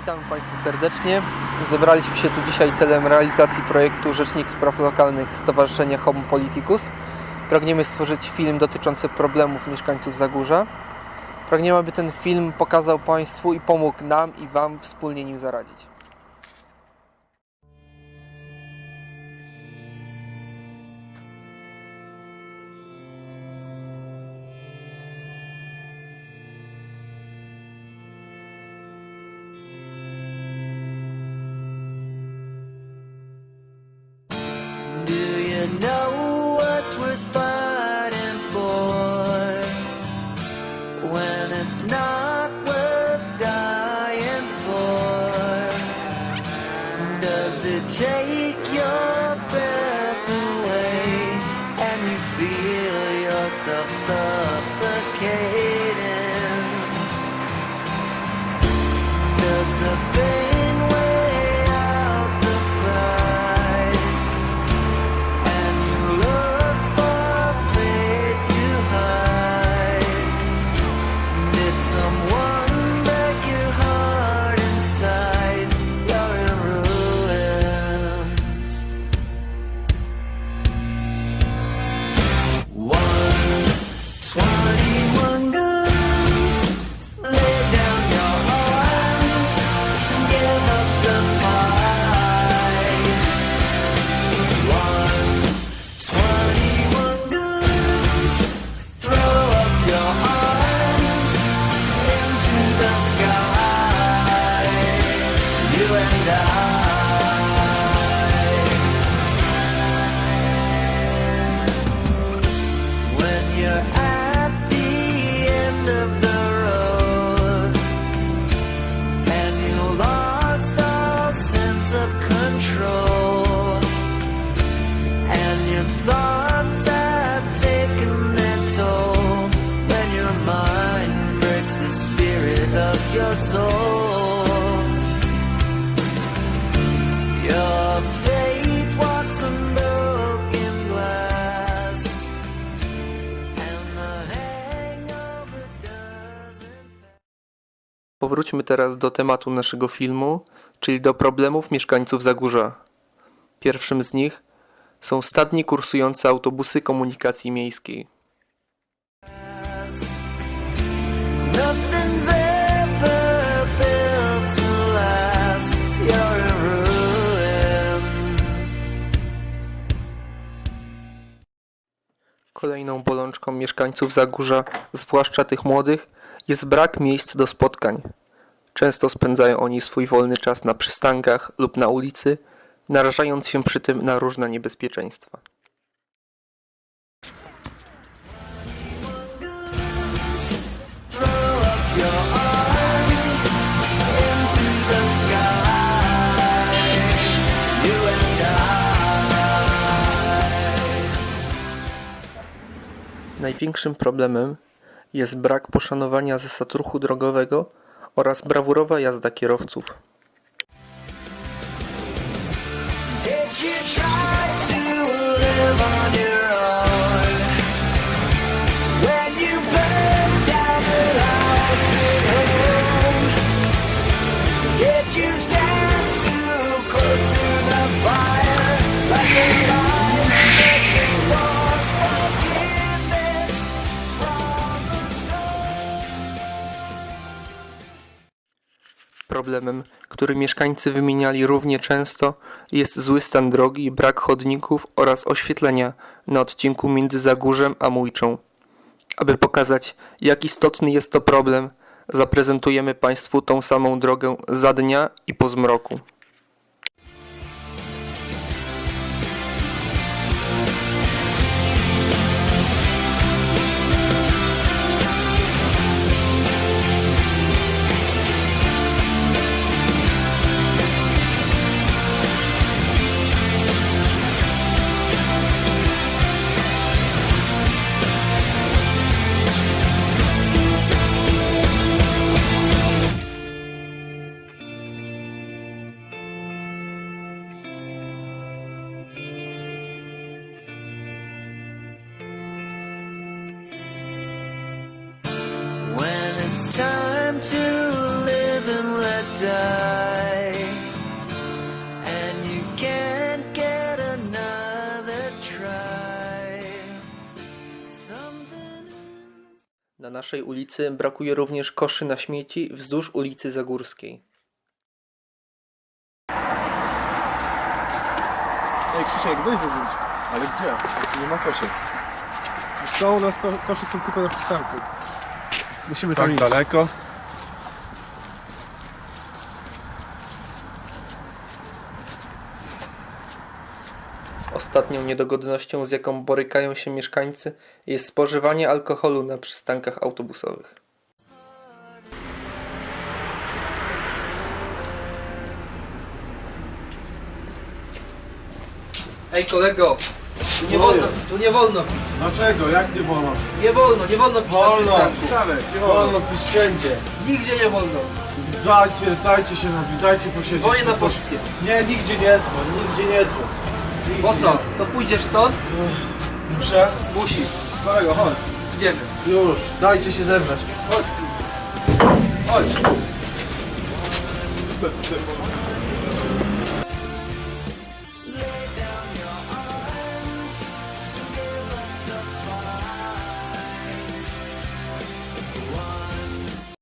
Witam Państwa serdecznie. Zebraliśmy się tu dzisiaj celem realizacji projektu Rzecznik Spraw Lokalnych Stowarzyszenia Homo Politicus. Pragniemy stworzyć film dotyczący problemów mieszkańców Zagórza. Pragniemy, aby ten film pokazał Państwu i pomógł nam i Wam wspólnie nim zaradzić. You know what's worth fighting for when it's not worth dying for? Does it take your breath away and you feel yourself suffocating? Swanee. Spirit of your soul your faith walks on broken glass and the hangover doesn't Powróćmy teraz do tematu naszego filmu, czyli do problemów mieszkańców Zagórza. Pierwszym z nich są stadnie kursujące autobusy komunikacji miejskiej. Nothing's Kolejną bolączką mieszkańców Zagórza, zwłaszcza tych młodych, jest brak miejsc do spotkań. Często spędzają oni swój wolny czas na przystankach lub na ulicy, narażając się przy tym na różne niebezpieczeństwa. Największym problemem jest brak poszanowania zasad ruchu drogowego oraz brawurowa jazda kierowców. Problemem, który mieszkańcy wymieniali równie często, jest zły stan drogi, brak chodników oraz oświetlenia na odcinku między Zagórzem a Mójczą. Aby pokazać, jak istotny jest to problem, zaprezentujemy Państwu tą samą drogę za dnia i po zmroku. It's time to live and let die. And you can't get another try. Something... Na naszej ulicy brakuje również koszy na śmieci wzdłuż ulicy Zagórskiej. Ej Krzysiek, weź wyrzuć. Ale gdzie? Nie ma koszy. Wiesz co, u nas ko koszy są tylko na przystanku. Musimy tam Tak iść. daleko? Ostatnią niedogodnością, z jaką borykają się mieszkańcy, jest spożywanie alkoholu na przystankach autobusowych. Ej kolego, tu nie wolno, tu nie wolno pić. Dlaczego? Jak nie wolno? Nie wolno, nie wolno pić na Wolno! przystanku. Wcale, nie wolno. Wolno pić wszędzie. Nigdzie nie wolno. Dajcie, dajcie się napić, dajcie posiedzieć. Dzwonię na policję. Nie, nigdzie nie dzwoń, nigdzie nie dzwoń. Nigdzie Po co? To pójdziesz stąd? Muszę? Musisz. Kolego, chodź. Idziemy. Już, dajcie się zebrać. Chodź. Chodź.